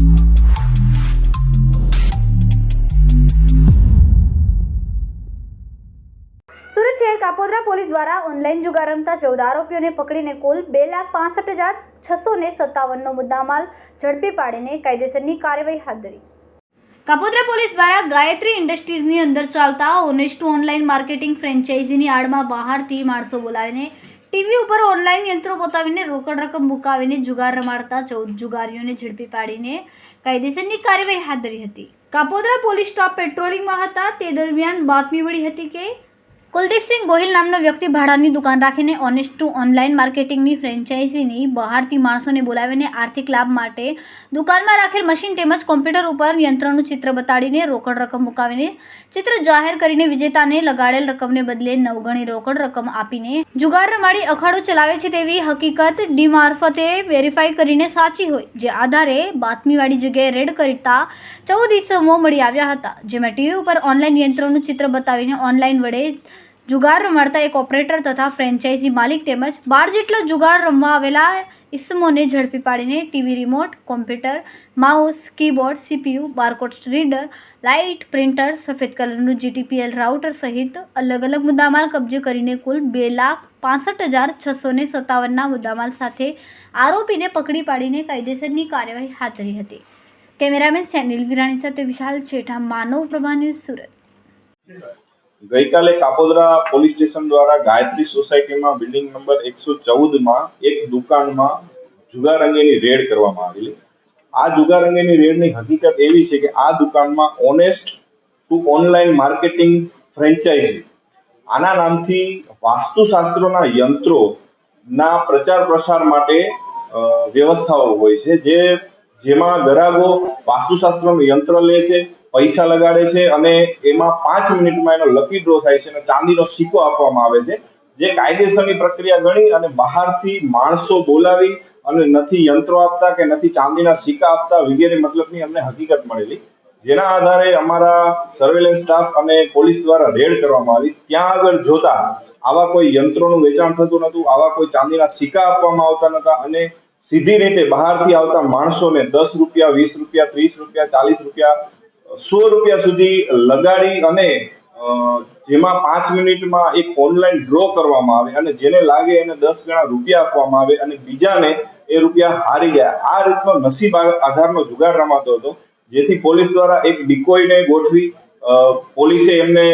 સુરત શહેર કાપોદ્રા પોલીસ દ્વારા ઓનલાઈન જુગાર રમતા ચૌદ આરોપીઓને પકડીને કુલ બે લાખ પાસઠ હજાર છસો ને સત્તાવનનો મુદ્દામાલ ઝડપી પાડીને કાયદેસરની કાર્યવાહી હાથ ધરી. કાપોદ્રા પોલીસ દ્વારા ગાયત્રી ઇન્ડસ્ટ્રીઝની અંદર ચાલતા ઓનેસ્ટ ઓનલાઈન માર્કેટિંગ ફ્રેન્ચાઇઝીની આડમાં બહારથી માણસો બોલાવીને ટીવી ઉપર ઓનલાઈન યંત્રો બતાવીને રોકડ રકમ મુકાવીને જુગાર રમાડતા ચૌદ જુગારીઓને ઝડપી પાડીને કાયદેસરની કાર્યવાહી હાથ ધરી હતી. કાપોદ્રા પોલીસ સ્ટાફ પેટ્રોલિંગમાં હતા. તે દરમિયાન બાતમી મળી હતી કે કુલદીપસિંહ ગોહિલ નામનો વ્યક્તિ ભાડાની દુકાન રાખીને ઓનેસ્ટ ટુ ઓનલાઈન માર્કેટિંગની ફ્રેન્ચાઇઝીની બહારથી માણસોને બોલાવીને આર્થિક લાભ માટે દુકાનમાં રાખેલ મશીન તેમજ કોમ્પ્યુટર ઉપર યંત્રનું ચિત્ર બતાડીને રોકડ રકમ મુકાવીને ચિત્ર જાહેર કરીને વિજેતાને લગાડેલ રકમને બદલે નવગણી રોકડ રકમ આપીને જુગાર રમાડી અખાડો ચલાવે છે તેવી હકીકત ડી મારફતે વેરીફાઈ કરીને સાચી હોય, જે આધારે બાતમીવાળી જગ્યાએ રેડ કરતા ચૌદ ઇસમો મળી આવ્યા હતા, જેમાં ટીવી ઉપર ઓનલાઈન યંત્રોનું ચિત્ર બતાવીને ઓનલાઈન વડે જુગાર રમાડતા એક ઓપરેટર તથા ફ્રેન્ચાઇઝી માલિક તેમજ બાર જેટલા જુગાર રમવા આવેલા ઇસમોને ઝડપી પાડીને TV remote, computer, mouse, keyboard, CPU, barcode reader, light printer સફેદ કલરનું જીટીપીએલ રાઉટર સહિત અલગ અલગ મુદ્દામાલ કબજે કરીને કુલ બે લાખ પાસઠ હજાર છસો ને સત્તાવનના મુદ્દામાલ સાથે આરોપીને પકડી પાડીને કાયદેસરની કાર્યવાહી હાથ ધરી હતી. કેમેરામેન સેનિલ વિરાણી સાથે વિશાલ છેઠા માનવ પ્રભા ન્યૂઝ સુરત. ગઈકાલે કાપોદરા પોલીસ સ્ટેશન દ્વારા ગાયત્રી સોસાયટીમાં બિલ્ડિંગ નંબર એકસો ચૌદમાં એક દુકાનમાં જુગાર અંગેની રેડ કરવામાં આવેલી. આ જુગાર અંગેની રેડની હકીકત એવી છે કે આ દુકાનમાં honest to online marketing franchise આના નામથી વાસ્તુશાસ્ત્રોના યંત્રો ના પ્રચાર પ્રસાર માટે વ્યવસ્થાઓ હોય છે, જે, જેમાં ગરાગો વાસ્તુશાસ્ત્રનું યંત્ર લે છે પૈસા લગાડે છે અને એમાં પાંચ મિનિટમાં એનો લકી ડ્રો થાય છે અને ચાંદીનો સિક્કો આપવામાં આવે છે. જે કાયદેસરની પ્રક્રિયા ગણી અને બહારથી માણસો બોલાવી અને નથી યંત્રો આપતા કે નથી ચાંદીના સિક્કા આપતા વગેરે મતલબની અમને હકીકત મળેલી. જેના આધારે અમારા સર્વેલન્સ સ્ટાફ અને પોલીસ દ્વારા રેડ કરવામાં આવી. ત્યાં આગળ જોતા આવા કોઈ યંત્રોનું વેચાણ થતું નતું આવા કોઈ ચાંદીના સિક્કા આપવામાં આવતા નતા અને સીધી રીતે બહારથી આવતા માણસોને દસ રૂપિયા, વીસ રૂપિયા, ત્રીસ રૂપિયા, ચાલીસ રૂપિયા સો રૂપિયા સુધી લગાડી અને જેમાં પાંચ મિનિટમાં એક ઓનલાઈન ડ્રો કરવામાં આવે અને જેને લાગે એને દસ ગણા રૂપિયા આપવામાં આવે અને બીજાને એ રૂપિયા હારી ગયા આ રીતનો નસીબ આધારનો જુગાર રમાતો હતો, જેથી પોલીસ દ્વારા એક ડિકોઈને ગોઠવી પોલીસે એમને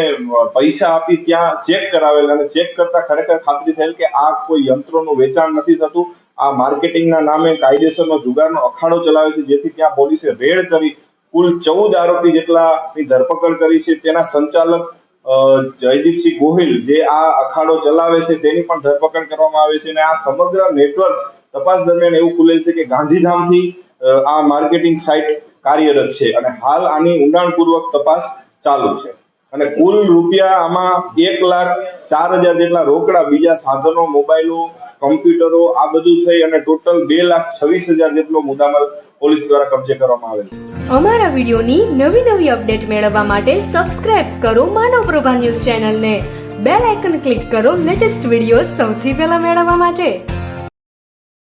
પૈસા આપી ત્યાં ચેક કરાવેલ અને ચેક કરતા ખરેખર ખાતરી થયેલ કે આ કોઈ યંત્રોનું વેચાણ નથી થતું. આ માર્કેટિંગના નામે કાયદેસરનો જુગારનો અખાડો ચલાવે છે, જેથી ત્યાં પોલીસે રેડ કરી કુલ ચૌદ આરોપી જેટલાની ધરપકડ કરી છે તેના સંચાલક જયદીપસિંહ ગોહિલ જે આ અખાડો ચલાવે છે તેની પણ ધરપકડ કરવામાં આવે છે અને આ સમગ્ર નેટવર્ક તપાસ દરમિયાન એવું ખુલેલ છે કે ગાંધીધામથી આ માર્કેટિંગ સાઇટ કાર્યરત છે અને હાલ આની ઊંડાણપૂર્વક તપાસ ચાલુ છે. અને કુલ રૂપિયા આમાં એક લાખ ચાર હજાર જેટલા રોકડા, બીજા સાધનો, મોબાઈલો, કમ્પ્યુટરો, આ બધું થઈ અને ટોટલ બે લાખ છવ્વીસ હજાર જેટલો મુદ્દામાલ પોલીસ દ્વારા કબજે કરવામાં આવેલ. અમારા વિડીયોની નવી નવી અપડેટ મેળવવા માટે સબસ્ક્રાઇબ કરો માનવ પ્રભા ન્યૂઝ ચેનલને. બેલ આઇકન ક્લિક કરો લેટેસ્ટ વીડિયો સૌથી પહેલા મેળવવા માટે.